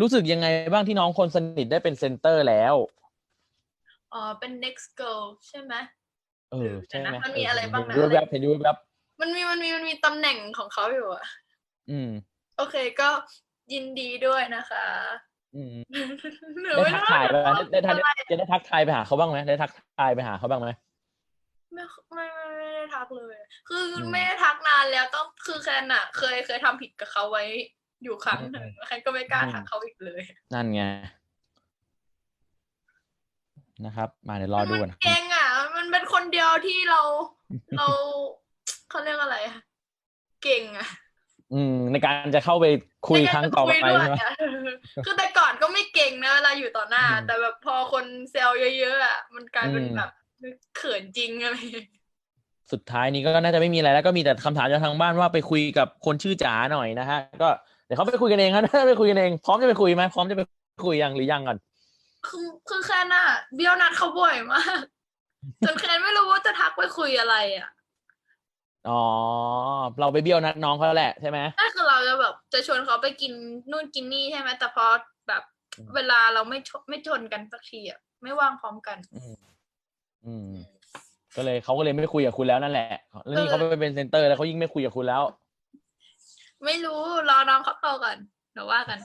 รู้สึกยังไงบ้างที่น้องคนสนิทได้เป็นเซนเตอร์แล้วอ๋อเป็น next girl ใช่ไหมเออใช่ไหมเดี๋ยวนะมันมีอะไรบ้างนะเห็นดูแวบๆเห็นดูแวบมันมีมันมีมันมีตำแหน่งของเขาอยู่อะๆอืม โอเคก็ยินดีด้วยนะคะ อืมหนูได้ไม่ทักรู้ทายไปไหมว่าได้ทักอะไรจะได้ทักทายไปหาเขาบ้างไหมได้ทักทายไปหาเขาบ้างไหมไม่ไม่ไม่ไม่ได้ทักเลย คืออมไม่ได้ทักนานแล้วต้องคือแคนอะเคยเคยทำผิดกับเขาไว้ อยู่ครั้งหนึ่งแคนก็ไม่กล้าทักเขาอีกเลย นั่นไงนะครับ มาเดี๋ยวรอดูมักันเก่งอะ มันเป็นคนเดียวที่เรา เราเขาเรียกอะไรอะเก่งอะ อืม ในการจะเข้าไปคุยครั้งต่อไปในการจะคุยด้วยใช่ไหมอะคือแต่ก่อนก็ไม่เก่งนะเวลาอยู่ต่อหน้าอืมแต่แบบพอคนเซลเยอะๆอะมันกลายเป็นอืมแบบเขินจริงอะไรสุดท้ายนี้ก็น่าจะไม่มีอะไรแล้วก็มีแต่คำถามจากทางบ้านว่าไปคุยกับคนชื่อจ๋าหน่อยนะฮะ ก็เดี๋ยวเขาไปคุยกันเองครับไปคุยกันเอง พร้อมจะไปคุยไหมพร้อมจะไปคุยยังหรือยังก่อนคือคือแคนอะเบี้ยวนัดเขาบ่อยมากจนแคนไม่รู้ว่าจะทักไปคุยอะไรอะอ๋อเราไปเบี้ยวนัดน้องเขาแหละใช่ไหมนั่นคือเราจะแบบจะชวนเขาไปกินนู่นกินนี่ใช่ไหมแต่พอแบบอืมเวลาเราไม่ชไม่ชนกันสักทีอะไม่ว่างพร้อมกันอืมอืมก็เลยเขาก็เลยไม่คุยกับคุณแล้วนั่นแหละแล้วนี่เขาไปเป็นเซนเตอร์แล้วเขายิ่งไม่คุยกับคุณแล้ว ไม่รู้รอน้องเขาโตก่อนเดี๋ยวว่ากัน